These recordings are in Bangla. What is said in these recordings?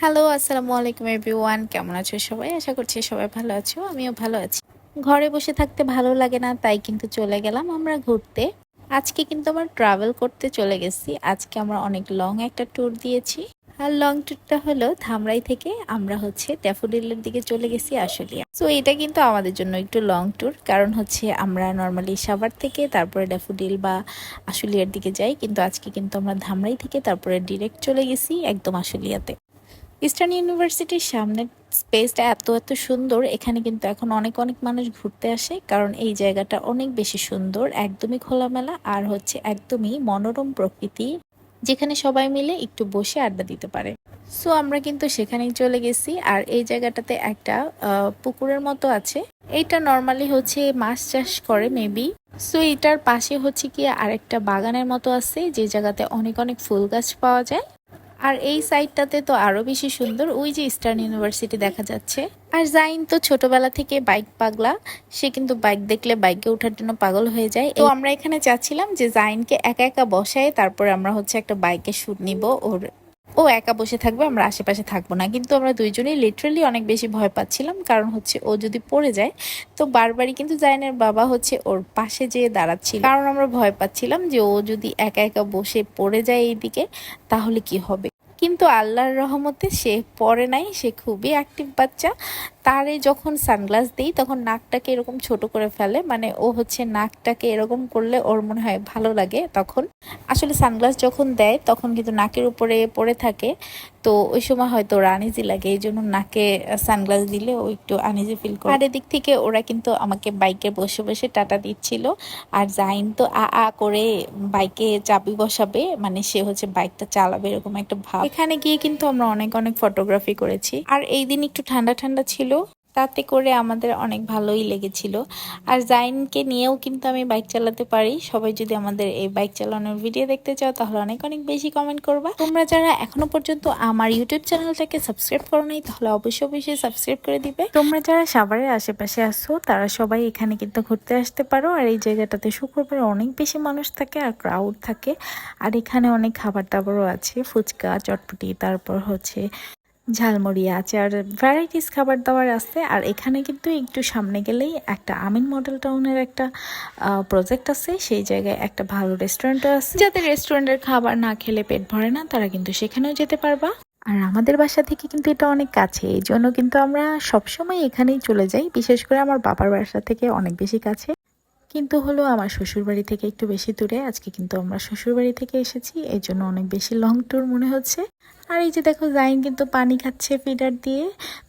হ্যালো আসসালামু আলাইকুম এভরিওয়ান কেমন আছো সবাই? আশা করছি সবাই ভালো আছো, আমিও ভালো আছি। ঘরে বসে থাকতে ভালো লাগে না, তাই কিন্তু চলে গেলাম আমরা ঘুরতে। আজকে কিন্তু আমরা ট্রাভেল করতে চলে গেছি। আজকে আমরা অনেক লং একটা ট্যুর দিয়েছি। আর লং ট্যুরটা হলো ধামরাই থেকে আমরা হচ্ছে ড্যাফোডিলের দিকে চলে গেছি আশুলিয়া। সো এটা কিন্তু আমাদের জন্য একটু লং ট্যুর কারণ হচ্ছে আমরা নর্মালি সাভার থেকে তারপরে ড্যাফোডিল বা আশুলিয়ার দিকে যাই। কিন্তু আজকে কিন্তু আমরা ধামরাই থেকে তারপরে ডিরেক্ট চলে গেছি একদম আশুলিয়াতে। ইস্টার্ন ইউনিভার্সিটির সামনের স্পেসটা এত এত সুন্দর, এখানে কিন্তু এখন অনেক অনেক মানুষ ঘুরতে আসে, কারণ এই জায়গাটা অনেক বেশি সুন্দর, একদমই খোলামেলা আর হচ্ছে একদমই মনোরম প্রকৃতি, যেখানে সবাই মিলে একটু বসে আড্ডা দিতে পারে। সো আমরা কিন্তু সেখানেই চলে গেছি, আর এই জায়গাটাতে একটা পুকুরের মতো আছে। এইটা নর্মালি হচ্ছে মাছ চাষ করে মেবি সো এটার পাশে হচ্ছে কি আরেকটা বাগানের মতো আছে, যে জায়গাতে অনেক অনেক ফুল গাছ পাওয়া যায়। আর এই সাইডটাতে তো আরও বেশি সুন্দর, ওই যে ইস্টার্ন ইউনিভার্সিটি দেখা যাচ্ছে। আর জাইন তো ছোটবেলা থেকে বাইক পাগলা, সে কিন্তু বাইক দেখলে বাইকে ওঠার জন্য পাগল হয়ে যায়। তো আমরা এখানে চাচ্ছিলাম যে জাইনকে একা একা বসায়, তারপরে আমরা হচ্ছে একটা বাইকে শুট নিব, ওর ও একা বসে থাকবে, আমরা আশেপাশে থাকব না। কিন্তু আমরা দুইজনেই লিটারালি অনেক বেশি ভয় পাচ্ছিলাম, কারণ হচ্ছে ও যদি পড়ে যায়, তো বারবারই কিন্তু জাইনের বাবা হচ্ছে ওর পাশে যেয়ে দাঁড়াচ্ছিল। কারণ আমরা ভয় পাচ্ছিলাম যে ও যদি একা একা বসে পড়ে যায় এইদিকে, তাহলে কি হবে? কিন্তু আল্লাহর রহমতে সে পরে নাই, সে খুবই অ্যাক্টিভ বাচ্চা। তারে যখন সানগ্লাস দিই, তখন নাকটাকে এরকম ছোট করে ফেলে মানে ও হচ্ছে নাকটাকে এরকম করলে ওর মনে হয় ভালো লাগে তখন। আসলে সানগ্লাস যখন দেয়, তখন কিন্তু নাকের উপরে পড়ে থাকে। তো ওই সময় হয়তো ওর আনিজি লাগে, এই জন্য নাকে সানগ্লাস দিলে ও একটু আনিজি ফিল করে। আর এদিক থেকে ওরা কিন্তু আমাকে বাইকে বসে বসে টাটা দিচ্ছিল। আর জাইন তো আ আ করে বাইকে চাবি বসাবে মানে সে হচ্ছে বাইকটা চালাবে, এরকম একটা ভাব। এখানে গিয়ে কিন্তু আমরা অনেক অনেক ফটোগ্রাফি করেছি। আর এই দিন একটু ঠান্ডা ঠান্ডা ছিল। তাতে করে আমাদের অনেক ভালোই লেগেছিল। আর জাইনকে নিয়েও কিন্তু আমি বাইক চালাতে পারি। সবাই যদি আমাদের এই বাইক চালানোর ভিডিও দেখতে চাও, তাহলে অনেক অনেক বেশি কমেন্ট করবা। তোমরা যারা এখনও পর্যন্ত আমার ইউটিউব চ্যানেলটাকে সাবস্ক্রাইব করো নাই, তাহলে অবশ্যই অবশ্যই সাবস্ক্রাইব করে দিবে। তোমরা যারা সাভারের আশেপাশে আসো তারা সবাই এখানে কিন্তু ঘুরতে আসতে পারো। আর এই জায়গাটাতে শুক্রবার অনেক বেশি মানুষ থাকে আর ক্রাউড থাকে। আর এখানে অনেক খাবার দাবারও আছে, ফুচকা, চটপটি, তারপর হচ্ছে ঝালমুড়ি আছে আর ভ্যারাইটিস খাবার দাবার আছে আর এখানে কিন্তু একটু সামনে গেলেই একটা আমিন মডেল টাউনের একটা প্রজেক্ট আছে। সেই জায়গায় একটা ভালো রেস্টুরেন্টও আছে। যাদের রেস্টুরেন্টের খাবার না খেলে পেট ভরে না, তারা কিন্তু সেখানেও যেতে পারবা। আর আমাদের বাসা থেকে কিন্তু এটা অনেক কাছে, এই জন্য কিন্তু আমরা সবসময় এখানেই চলে যাই। বিশেষ করে আমার বাবার বাসা থেকে অনেক বেশি কাছে। কিন্তু হলো আমার শ্বশুরবাড়ি থেকে একটু বেশি দূরে। আজকে কিন্তু আমরা শ্বশুরবাড়ি থেকে এসেছি এই জন্য অনেক বেশি লং ট্যুর মনে হচ্ছে। আর এই যে দেখো, জাইন কিন্তু পানি খাচ্ছে ফিডার দিয়ে।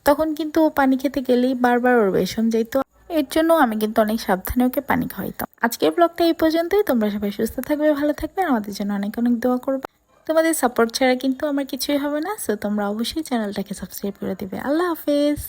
তখন কিন্তু ও পানি খেতে গেলেই বারবার ওর বেসন যেত এর জন্য আমি কিন্তু অনেক সাবধানে ওকে পানি খাওয়াইতাম। আজকের ব্লগটা এই পর্যন্তই। তোমরা সবাই সুস্থ থাকবে, ভালো থাকবে আমাদের জন্য অনেক অনেক দোয়া করবে। তোমাদের সাপোর্ট ছাড়া কিন্তু আমার কিছুই হবে না। সো তোমরা অবশ্যই চ্যানেলটাকে সাবস্ক্রাইব করে দিবে। আল্লাহ হাফেজ।